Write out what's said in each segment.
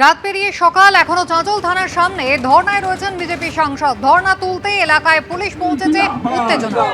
রাত পেরিয়ে সকাল এখনও চাঁচল থানার সামনে ধর্নায় রয়েছেন বিজেপি সাংসদ। ধর্না তুলতে এলাকায় পুলিশ পৌঁছেছে উত্তেজনা।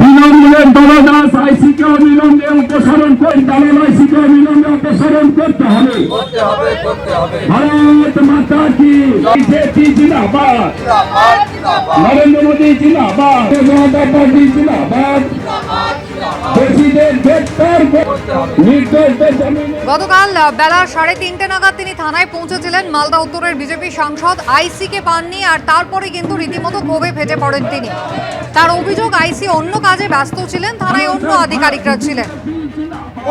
বিলম্বে দলদাস আইসিকে অবিলম্বে অপসারণ করে দালাল আইসিকে অবিলম্বে অপসারণ করতে হবে। করতে হবে করতে হবে ভারত মাতা কি? বিজেপি জিন্দাবাদ। জিন্দাবাদ জিন্দাবাদ। নরেন্দ্র মোদী জিন্দাবাদ। গতকাল বেলা সাড়ে তিনটে নাগাদ তিনি থানায় পৌঁছেছিলেন মালদা উত্তরের বিজেপি সাংসদ আইসিকে পাননি আর তারপরে কিন্তু রীতিমতো ক্ষোভে ফেটে পড়েন তিনি। তার অভিযোগ, আইসি অন্য কাজে ব্যস্ত ছিলেন, থানায় অন্য আধিকারিকরা ছিলেন।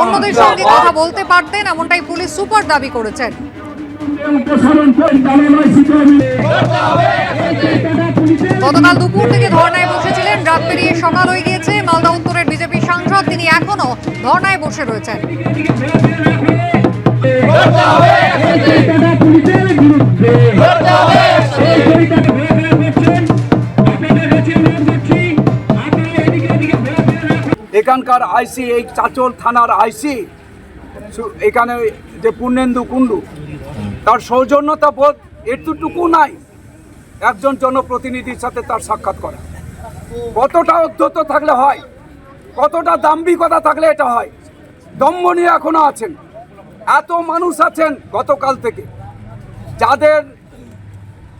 অন্যদের সঙ্গে কথা বলতে পারতেন, এমনটাই পুলিশ সুপার দাবি করেছেন। গতকাল দুপুর থেকে ধর্নায় বসেছিলেন, রাত পেরিয়ে সকাল হয়ে গিয়েছে, মালদা এখনও ধর্নায় বসে রয়েছেন। এখানকার আইসি, এই চাচল থানার আইসি, এখানে যে পূর্ণেন্দু কুণ্ডু, তার সৌজন্যতা বোধ এতটুকু নাই, একজন জনপ্রতিনিধির সাথে তার সাক্ষাৎ করা। কতটা অধ্যত থাকলে হয়? কতটা দাম্ভিকতা থাকলে এটা হয়? দম্ভ নিয়ে এখনও আছেন। এত মানুষ আছেন গতকাল থেকে। যাদের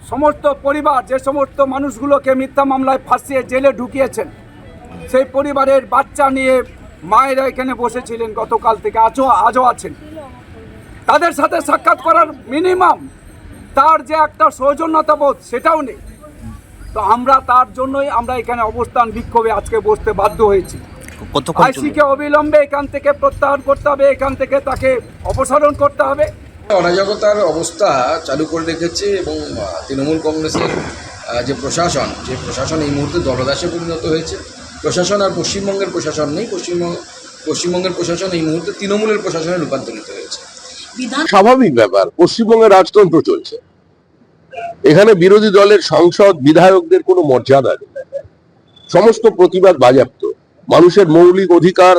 সমস্ত পরিবার, যে সমস্ত মানুষগুলোকে মিথ্যা মামলায় ফাঁসিয়ে জেলে ঢুকিয়েছেন, সেই পরিবারের বাচ্চা নিয়ে মায়েরা এখানে বসেছিলেন গতকাল থেকে, আজও আজও আছেন। তাদের সাথে সাক্ষাৎ করার মিনিমাম তার যে একটা সৌজন্যতা বোধ সেটাও নেই। তো আমরা তার জন্যই আমরা এখানে অবস্থান বিক্ষোভে আজকে বসতে বাধ্য হয়েছি। কতক্ষণ আইসিকে অবিলম্বে এখান থেকে প্রত্যাহার করতে হবে এখান থেকে তাকে অপসারণ করতে হবে। অরাজকতার অবস্থা চালু করে রেখেছে এবং তৃণমূল কংগ্রেসের যে প্রশাসন যে প্রশাসন এই মুহূর্তে দলদাসে পরিণত হয়েছে। প্রশাসন আর পশ্চিমবঙ্গের প্রশাসন নেই পশ্চিমবঙ্গ পশ্চিমবঙ্গের প্রশাসন এই মুহূর্তে তৃণমূলের প্রশাসনে রূপান্তরিত হয়েছে। স্বাভাবিক ব্যাপার পশ্চিমবঙ্গের রাজতন্ত্র চলছে। এখানে বিরোধী দলের সংসদ বিধায়কদের কোনো মর্যাদা নেই। সমস্ত প্রতিবাদ বাজেয়াপ্ত। মানুষের মৌলিক অধিকার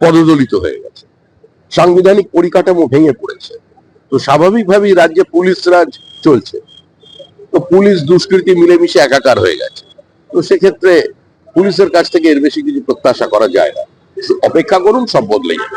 পদদলিত হয়ে গেছে। সাংবিধানিক পরিকাঠামো ভেঙে পড়েছে। তো স্বাভাবিকভাবেই রাজ্যে পুলিশ রাজ চলছে। তো পুলিশ দুষ্কৃতি মিলেমিশে একাকার হয়ে গেছে। তো সেক্ষেত্রে পুলিশের কাছ থেকে এর বেশি কিছু প্রত্যাশা করা যায় না। অপেক্ষা করুন, সব বদলে যাবে।